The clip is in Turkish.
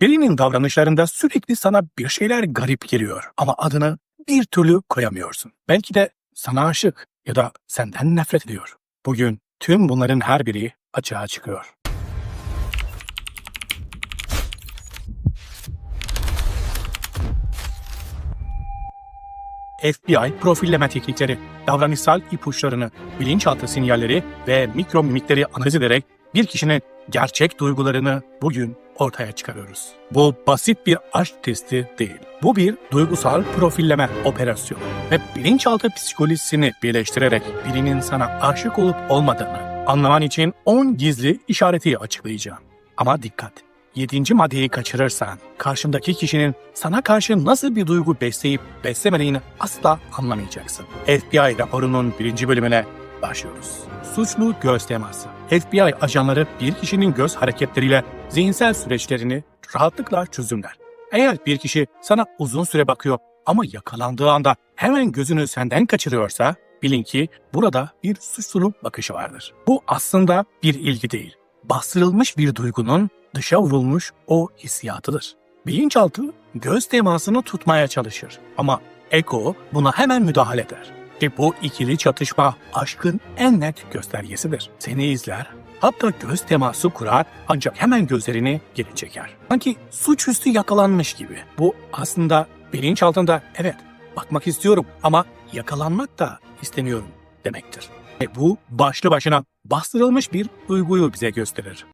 Birinin davranışlarında sürekli sana bir şeyler garip geliyor ama adını bir türlü koyamıyorsun. Belki de sana aşık ya da senden nefret ediyor. Bugün tüm bunların her biri açığa çıkıyor. FBI profilleme teknikleri, davranışsal ipuçlarını, bilinçaltı sinyalleri ve mikro mimikleri analiz ederek bir kişinin gerçek duygularını bugün ortaya çıkarıyoruz. Bu basit bir aşk testi değil. Bu bir duygusal profilleme operasyonu ve bilinçaltı psikolojisini birleştirerek birinin sana aşık olup olmadığını anlaman için 10 gizli işareti açıklayacağım. Ama dikkat! Yedinci maddeyi kaçırırsan karşındaki kişinin sana karşı nasıl bir duygu besleyip beslemediğini asla anlamayacaksın. FBI raporunun birinci bölümüne başlıyoruz. Suçlu göz teması. FBI ajanları bir kişinin göz hareketleriyle zihinsel süreçlerini rahatlıkla çözümler. Eğer bir kişi sana uzun süre bakıyor ama yakalandığı anda hemen gözünü senden kaçırıyorsa bilin ki burada bir suçluluk bakışı vardır. Bu aslında bir ilgi değil. Bastırılmış bir duygunun dışa vurulmuş o hissiyatıdır. Bilinçaltı göz temasını tutmaya çalışır ama ego buna hemen müdahale eder. Ve bu ikili çatışma aşkın en net göstergesidir. Seni izler, hatta göz teması kurar ancak hemen gözlerini geri çeker. Sanki suçüstü yakalanmış gibi. Bu aslında bilinçaltında evet bakmak istiyorum ama yakalanmak da istemiyorum demektir. Ve bu başlı başına bastırılmış bir duyguyu bize gösterir.